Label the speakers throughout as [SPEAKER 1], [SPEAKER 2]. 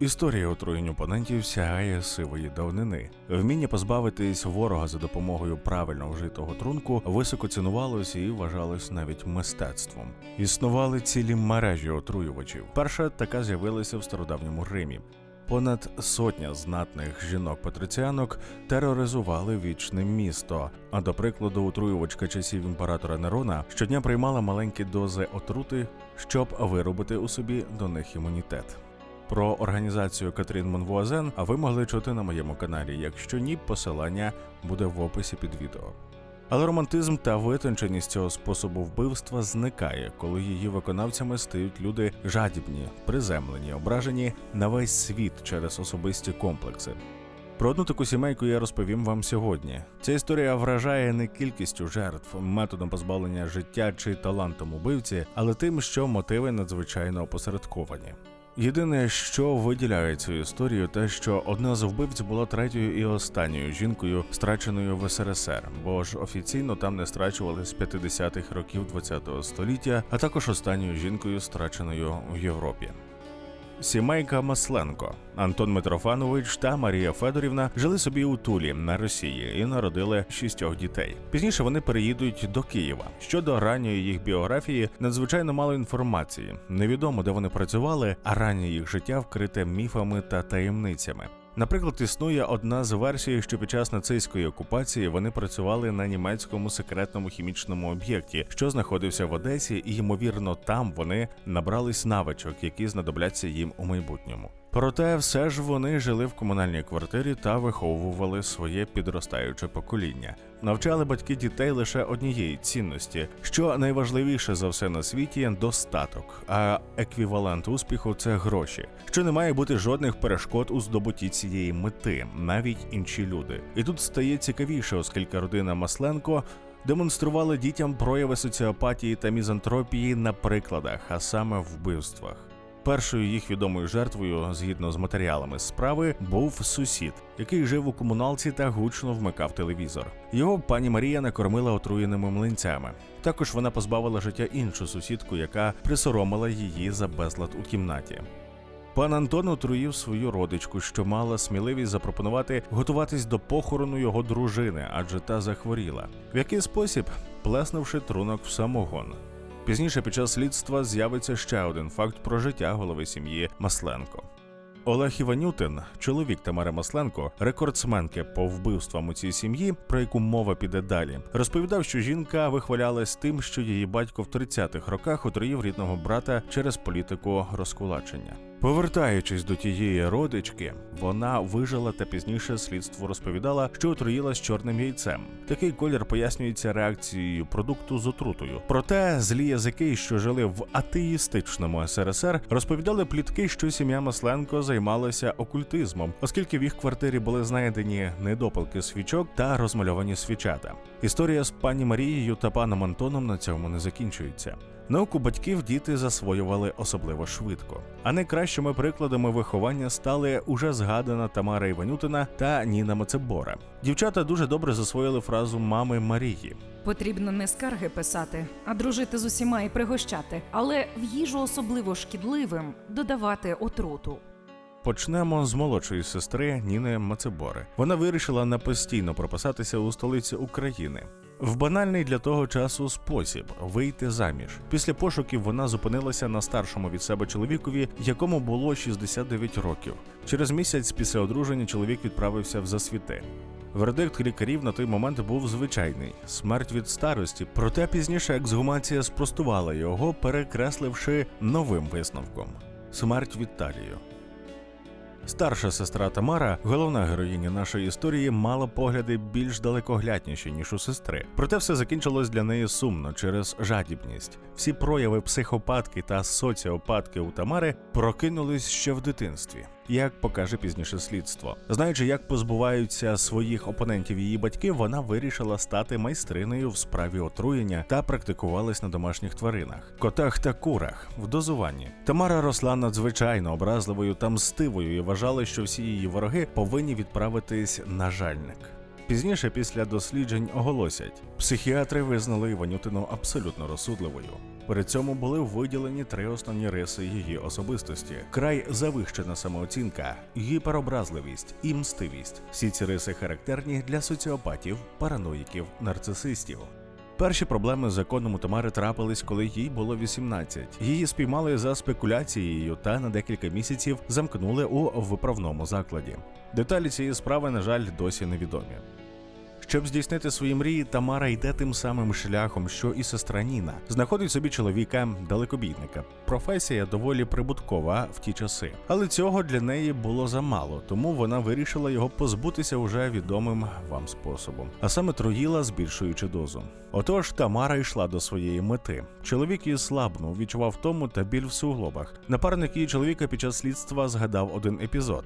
[SPEAKER 1] Історія отруєнь опонентів сягає сивої давнини. Вміння позбавитись ворога за допомогою правильно вжитого трунку високо цінувалось і вважалось навіть мистецтвом. Існували цілі мережі отруювачів. Перша така з'явилася в стародавньому Римі. Понад сотня знатних жінок-патриціанок тероризували вічне місто. А до прикладу, отруювачка часів імператора Нерона щодня приймала маленькі дози отрути, щоб виробити у собі до них імунітет. Про організацію Катрін Монвуазен ви могли чути на моєму каналі. Якщо ні, посилання буде в описі під відео. Але романтизм та витонченість цього способу вбивства зникає, коли її виконавцями стають люди жадібні, приземлені, ображені на весь світ через особисті комплекси. Про одну таку сімейку я розповім вам сьогодні. Ця історія вражає не кількістю жертв, методом позбавлення життя чи талантом убивці, але тим, що мотиви надзвичайно опосередковані. Єдине, що виділяє цю історію, те, що одна з вбивць була третьою і останньою жінкою, страченою в СРСР, бо ж офіційно там не страчували з 50-х років ХХ століття, а також останньою жінкою, страченою в Європі. Сімейка Масленко Антон Митрофанович та Марія Федорівна жили собі у Тулі на Росії і народили шістьох дітей. Пізніше вони переїдуть до Києва. Щодо ранньої їх біографії, надзвичайно мало інформації. Невідомо, де вони працювали, а раннє їх життя вкрите міфами та таємницями. Наприклад, існує одна з версій, що під час нацистської окупації вони працювали на німецькому секретному хімічному об'єкті, що знаходився в Одесі, і ймовірно, там вони набрались навичок, які знадобляться їм у майбутньому. Проте все ж вони жили в комунальній квартирі та виховували своє підростаюче покоління. Навчали батьки дітей лише однієї цінності, що найважливіше за все на світі достаток, а еквівалент успіху це гроші, що не має бути жодних перешкод у здобутті цієї мети, навіть інші люди. І тут стає цікавіше, оскільки родина Масленко демонструвала дітям прояви соціопатії та мізантропії на прикладах, а саме вбивствах. Першою їх відомою жертвою, згідно з матеріалами справи, був сусід, який жив у комуналці та гучно вмикав телевізор. Його пані Марія накормила отруєними млинцями. Також вона позбавила життя іншу сусідку, яка присоромила її за безлад у кімнаті. Пан Антон отруїв свою родичку, що мала сміливість запропонувати готуватись до похорону його дружини, адже та захворіла. В який спосіб плеснувши трунок в самогон. Пізніше під час слідства з'явиться ще один факт про життя голови сім'ї Масленко. Олег Іванютин, чоловік Тамари Масленко, рекордсменки по вбивствам у цій сім'ї, про яку мова піде далі, розповідав, що жінка вихвалялась тим, що її батько в 30-х роках отруїв рідного брата через політику розкулачення. Повертаючись до тієї родички, вона вижила та пізніше слідство розповідала, що отруїла з чорним яйцем. Такий колір пояснюється реакцією продукту з отрутою. Проте злі язики, що жили в атеїстичному СРСР, розповідали плітки, що сім'я Масленко займалася окультизмом, оскільки в їх квартирі були знайдені недопалки свічок та розмальовані свічата. Історія з пані Марією та паном Антоном на цьому не закінчується. Науку батьків діти засвоювали особливо швидко. А найкращими прикладами виховання стали уже згадана Тамара Іванютина та Ніна Мацебора. Дівчата дуже добре засвоїли фразу мами Марії.
[SPEAKER 2] Потрібно не скарги писати, а дружити з усіма і пригощати, але в їжу особливо шкідливим додавати отруту.
[SPEAKER 1] Почнемо з молодшої сестри Ніни Мацебори. Вона вирішила на постійно прописатися у столиці України. В банальний для того часу спосіб вийти заміж. Після пошуків вона зупинилася на старшому від себе чоловікові, якому було 69 років. Через місяць після одруження чоловік відправився в засвіти. Вердикт лікарів на той момент був звичайний смерть від старості, проте пізніше ексгумація спростувала його, перекресливши новим висновком смерть від талію. Старша сестра Тамара, головна героїня нашої історії, мала погляди більш далекоглядніші, ніж у сестри. Проте все закінчилось для неї сумно через жадібність. Всі прояви психопатки та соціопатки у Тамари прокинулись ще в дитинстві. Як покаже пізніше слідство, знаючи, як позбуваються своїх опонентів її батьки, вона вирішила стати майстриною в справі отруєння та практикувалась на домашніх тваринах, котах та курах в дозуванні. Тамара росла надзвичайно образливою та мстивою і вважала, що всі її вороги повинні відправитись на жальник. Пізніше, після досліджень, оголосять, психіатри визнали Іванютину абсолютно розсудливою. При цьому були виділені три основні риси її особистості: край завищена самооцінка, гіперобразливість і мстивість. Всі ці риси характерні для соціопатів, параноїків, нарцисистів. Перші проблеми з законом у Тамари трапились, коли їй було 18. Її спіймали за спекуляцією та на декілька місяців замкнули у виправному закладі. Деталі цієї справи, на жаль, досі невідомі. Щоб здійснити свої мрії, Тамара йде тим самим шляхом, що і сестра Ніна. Знаходить собі чоловіка далекобійника. Професія доволі прибуткова в ті часи, але цього для неї було замало, тому вона вирішила його позбутися уже відомим вам способом, а саме труїла, збільшуючи дозу. Отож, Тамара йшла до своєї мети. Чоловік її слабнув, відчував втому та біль в суглобах. Напарник її чоловіка під час слідства згадав один епізод.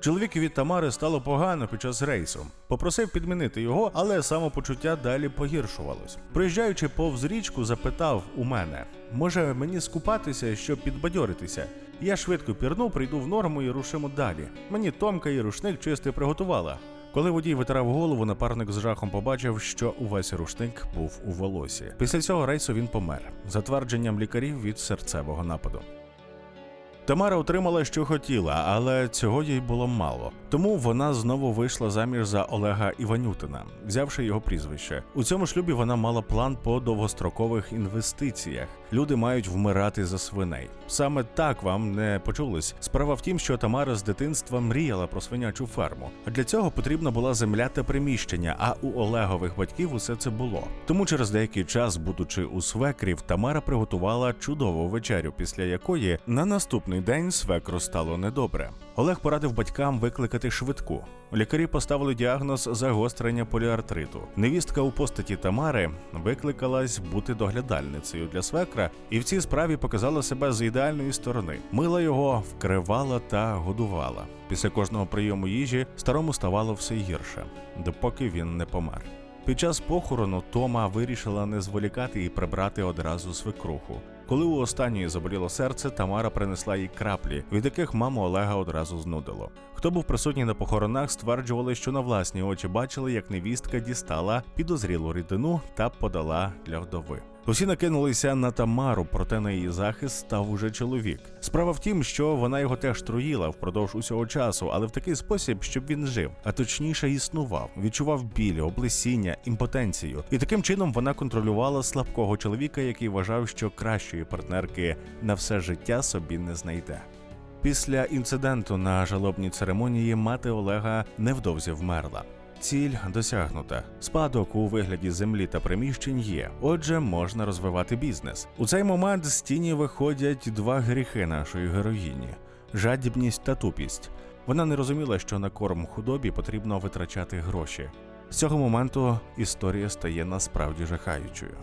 [SPEAKER 1] Чоловікові Тамари стало погано під час рейсу. Попросив підмінити його, але самопочуття далі погіршувалось. Приїжджаючи повз річку, запитав у мене: може мені скупатися, щоб підбадьоритися? Я швидко пірнув, прийду в норму і рушимо далі. Мені Томка і рушник чистий приготувала. Коли водій витирав голову, напарник з жахом побачив, що увесь рушник був у волосі. Після цього рейсу він помер, за твердженням лікарів від серцевого нападу. Тамара отримала, що хотіла, але цього їй було мало. Тому вона знову вийшла заміж за Олега Іванютина, взявши його прізвище. У цьому шлюбі вона мала план по довгострокових інвестиціях. Люди мають вмирати за свиней. Саме так вам не почулось. Справа в тім, що Тамара з дитинства мріяла про свинячу ферму. А для цього потрібна була земля та приміщення. А у Олегових батьків усе це було. Тому через деякий час, будучи у свекрів, Тамара приготувала чудову вечерю, після якої на наступний день свекру стало недобре. Олег порадив батькам викликати швидку. Лікарі поставили діагноз загострення поліартриту. Невістка у постаті Тамари викликалась бути доглядальницею для свекра, і в цій справі показала себе з ідеальної сторони. Мила його, вкривала та годувала. Після кожного прийому їжі старому ставало все гірше, допоки він не помер. Під час похорону Тома вирішила не зволікати і прибрати одразу свекруху. Коли у останньої заболіло серце, Тамара принесла їй краплі, від яких маму Олега одразу знудило. Хто був присутній на похоронах, стверджували, що на власні очі бачили, як невістка дістала підозрілу рідину та подала для вдови. Усі накинулися на Тамару, проте на її захист став уже чоловік. Справа в тім, що вона його теж труїла впродовж усього часу, але в такий спосіб, щоб він жив, а точніше існував, відчував біль, облесіння, імпотенцію. І таким чином вона контролювала слабкого чоловіка, який вважав, що кращої партнерки на все життя собі не знайде. Після інциденту на жалобній церемонії мати Олега невдовзі вмерла. Ціль досягнута. Спадок у вигляді землі та приміщень є. Отже, можна розвивати бізнес. У цей момент з тіні виходять два гріхи нашої героїні: жадібність та тупість. Вона не розуміла, що на корм худобі потрібно витрачати гроші. З цього моменту історія стає насправді жахаючою.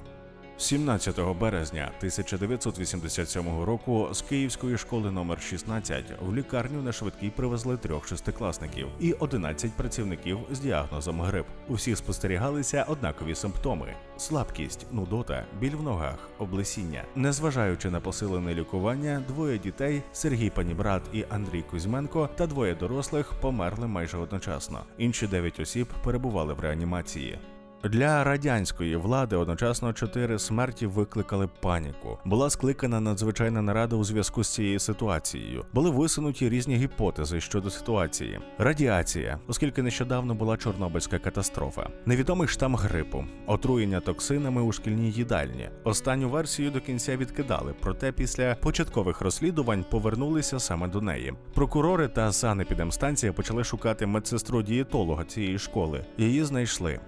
[SPEAKER 1] 17 березня 1987 року з Київської школи номер 16 в лікарню на швидкій привезли трьох шестикласників і 11 працівників з діагнозом грип. У всіх спостерігалися однакові симптоми: слабкість, нудота, біль в ногах, облесіння. Незважаючи на посилене лікування, двоє дітей Сергій Панібрат і Андрій Кузьменко та двоє дорослих померли майже одночасно. Інші дев'ять осіб перебували в реанімації. Для радянської влади одночасно чотири смерті викликали паніку. Була скликана надзвичайна нарада у зв'язку з цією ситуацією. Були висунуті різні гіпотези щодо ситуації: радіація, оскільки нещодавно була чорнобильська катастрофа, невідомий штам грипу, отруєння токсинами у шкільній їдальні. Останню версію до кінця відкидали, проте після початкових розслідувань повернулися саме до неї. Прокурори та санепідемстанція почали шукати медсестру дієтолога цієї школи. Її знайшли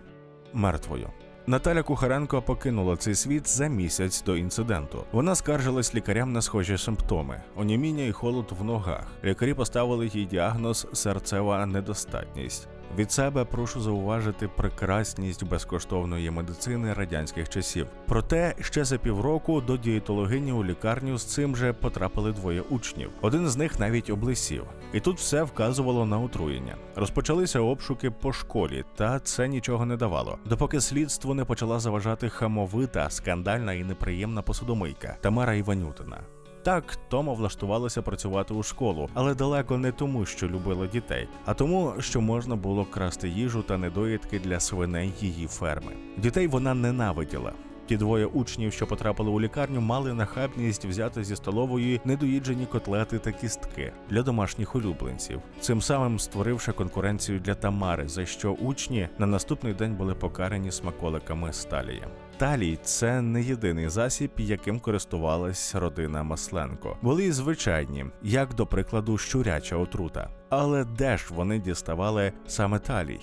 [SPEAKER 1] мертвою. Наталя Кухаренко покинула цей світ за місяць до інциденту. Вона скаржилась лікарям на схожі симптоми: оніміння і холод в ногах. Лікарі поставили їй діагноз серцева недостатність. Від себе прошу зауважити прекрасність безкоштовної медицини радянських часів. Проте ще за півроку до дієтологині у лікарню з цим же потрапили двоє учнів. Один з них навіть облисів. І тут все вказувало на отруєння. Розпочалися обшуки по школі, та це нічого не давало, допоки слідству не почала заважати хамовита, скандальна і неприємна посудомийка Тамара Іванютина. Так, Тома влаштувалася працювати у школу, але далеко не тому, що любила дітей, а тому, що можна було красти їжу та недоїдки для свиней її ферми. Дітей вона ненавиділа. Ті двоє учнів, що потрапили у лікарню, мали нахабність взяти зі столової недоїджені котлети та кістки для домашніх улюбленців, цим самим створивши конкуренцію для Тамари, за що учні на наступний день були покарані смаколиками з талієм. Талій це не єдиний засіб, яким користувалась родина Масленко. Були й звичайні, як до прикладу, щуряча отрута. Але де ж вони діставали саме талій?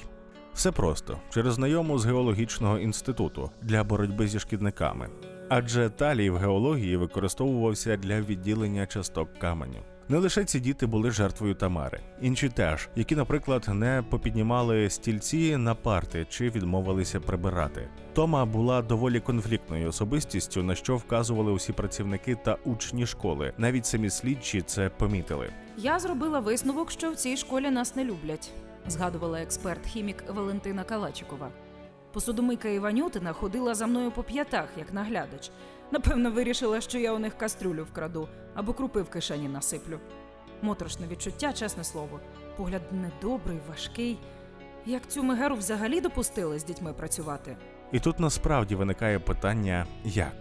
[SPEAKER 1] Все просто через знайому з геологічного інституту для боротьби зі шкідниками. Адже талій в геології використовувався для відділення часток каменю. Не лише ці діти були жертвою Тамари, інші теж, які, наприклад, не попіднімали стільці на парти чи відмовилися прибирати. Тома була доволі конфліктною особистістю, на що вказували усі працівники та учні школи. Навіть самі слідчі це помітили.
[SPEAKER 2] Я зробила висновок, що в цій школі нас не люблять, згадувала експерт-хімік Валентина Калачикова. Посудомийка Іванютина ходила за мною по п'ятах, як наглядач. Напевно, вирішила, що я у них кастрюлю вкраду або крупи в кишені насиплю. Моторошне відчуття, чесне слово. Погляд недобрий, важкий. Як цю мегеру взагалі допустили з дітьми працювати?
[SPEAKER 1] І тут насправді виникає питання як.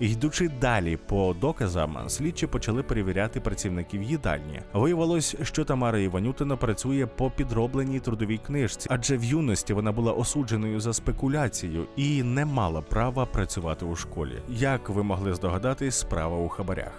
[SPEAKER 1] Йдучи далі по доказам, слідчі почали перевіряти працівників їдальні. Виявилось, що Тамара Іванютина працює по підробленій трудовій книжці, адже в юності вона була осудженою за спекуляцію і не мала права працювати у школі. Як ви могли здогадатись, справа у хабарях.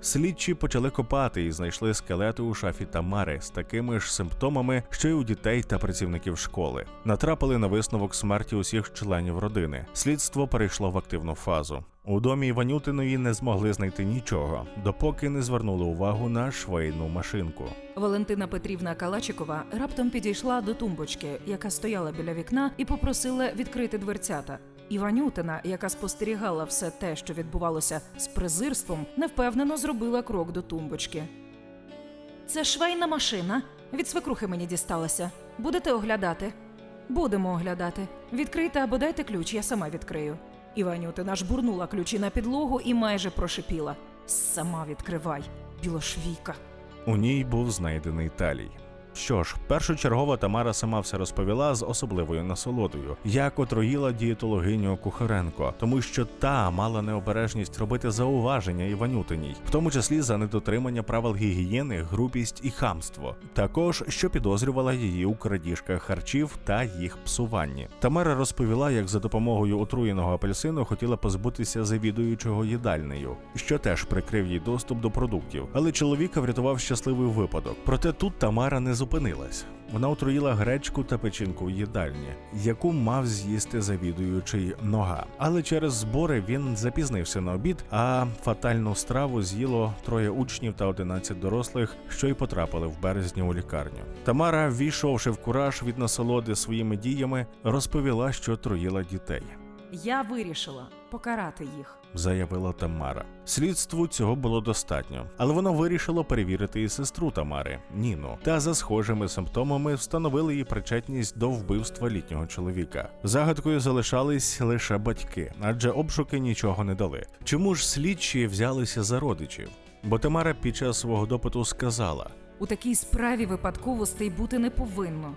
[SPEAKER 1] Слідчі почали копати і знайшли скелети у шафі Тамари з такими ж симптомами, що й у дітей та працівників школи. Натрапили на висновок смерті усіх членів родини. Слідство перейшло в активну фазу. У домі Іванютиної не змогли знайти нічого, допоки не звернули увагу на швейну машинку.
[SPEAKER 2] Валентина Петрівна Калачикова раптом підійшла до тумбочки, яка стояла біля вікна, і попросила відкрити дверцята. Іванютина, яка спостерігала все те, що відбувалося з презирством, невпевнено зробила крок до тумбочки. Це швейна машина. Від свекрухи мені дісталася. Будете оглядати? Будемо оглядати. Відкрийте або дайте ключ, я сама відкрию. Іванютина жбурнула ключі на підлогу і майже прошипіла: Сама відкривай, білошвійка.
[SPEAKER 1] У ній був знайдений талій. Що ж, першочергова Тамара сама все розповіла з особливою насолодою, як отруїла дієтологиню Кухаренко, тому що та мала необережність робити зауваження Іванютиній, в тому числі за недотримання правил гігієни, грубість і хамство. Також що підозрювала її у крадіжках харчів та їх псуванні. Тамара розповіла, як за допомогою отруєного апельсину хотіла позбутися завідуючого їдальнею, що теж прикрив їй доступ до продуктів. Але чоловіка врятував щасливий випадок. Проте тут Тамара не зупинилась. Вона отруїла гречку та печінку в їдальні, яку мав з'їсти завідуючий нога. Але через збори він запізнився на обід, а фатальну страву з'їло троє учнів та 11 дорослих, що й потрапили в березні у лікарню. Тамара, ввійшовши в кураж від насолоди своїми діями, розповіла, що труїла дітей.
[SPEAKER 2] Я вирішила покарати їх.
[SPEAKER 1] заявила Тамара. Слідству цього було достатньо, але воно вирішило перевірити і сестру Тамари Ніну. Та за схожими симптомами встановили її причетність до вбивства літнього чоловіка. Загадкою залишались лише батьки, адже обшуки нічого не дали. Чому ж слідчі взялися за родичів? Бо Тамара під час свого допиту сказала:
[SPEAKER 2] У такій справі випадковостей бути не повинно.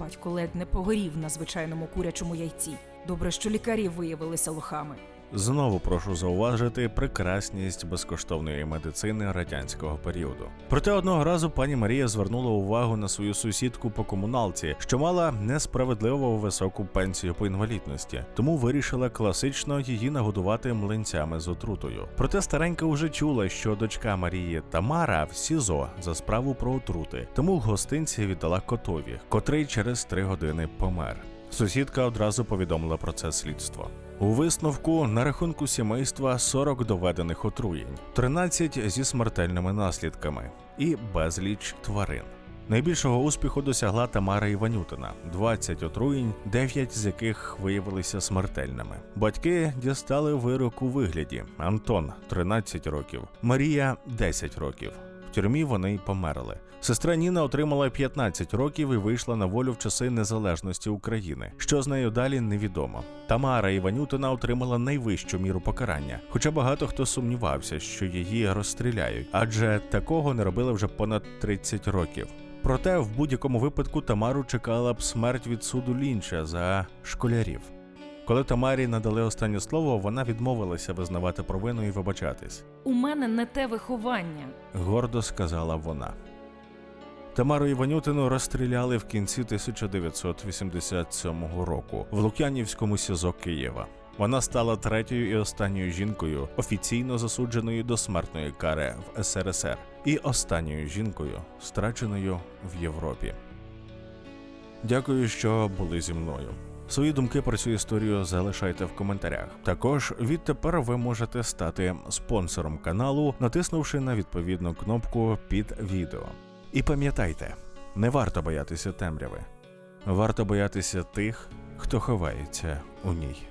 [SPEAKER 2] Батько ледь не погорів на звичайному курячому яйці. Добре, що лікарі виявилися лохами.
[SPEAKER 1] Знову прошу зауважити прекрасність безкоштовної медицини радянського періоду. Проте одного разу пані Марія звернула увагу на свою сусідку по комуналці, що мала несправедливо високу пенсію по інвалідності, тому вирішила класично її нагодувати млинцями з отрутою. Проте старенька вже чула, що дочка Марії Тамара в СІЗО за справу про отрути, тому гостинці віддала котові, котрий через три години помер. Сусідка одразу повідомила про це слідство. У висновку на рахунку сімейства 40 доведених отруєнь, 13 зі смертельними наслідками і безліч тварин. Найбільшого успіху досягла Тамара Іванютина 20 отруєнь, 9 з яких виявилися смертельними. Батьки дістали вирок у вигляді: Антон 13 років, Марія 10 років. Тюрмі вони й померли. Сестра Ніна отримала 15 років і вийшла на волю в часи незалежності України. Що з нею далі невідомо. Тамара Іванютина отримала найвищу міру покарання, хоча багато хто сумнівався, що її розстріляють, адже такого не робили вже понад 30 років. Проте в будь-якому випадку Тамару чекала б смерть від суду Лінча за школярів. Коли Тамарі надали останнє слово, вона відмовилася визнавати провину і вибачатись.
[SPEAKER 2] У мене не те виховання.
[SPEAKER 1] Гордо сказала вона. Тамару Іванютину розстріляли в кінці 1987 року в Лук'янівському СІЗО Києва. Вона стала третьою і останньою жінкою, офіційно засудженою до смертної кари в СРСР, і останньою жінкою, страченою в Європі. Дякую, що були зі мною. Свої думки про цю історію залишайте в коментарях. Також відтепер ви можете стати спонсором каналу, натиснувши на відповідну кнопку під відео. І пам'ятайте, не варто боятися темряви, варто боятися тих, хто ховається у ній.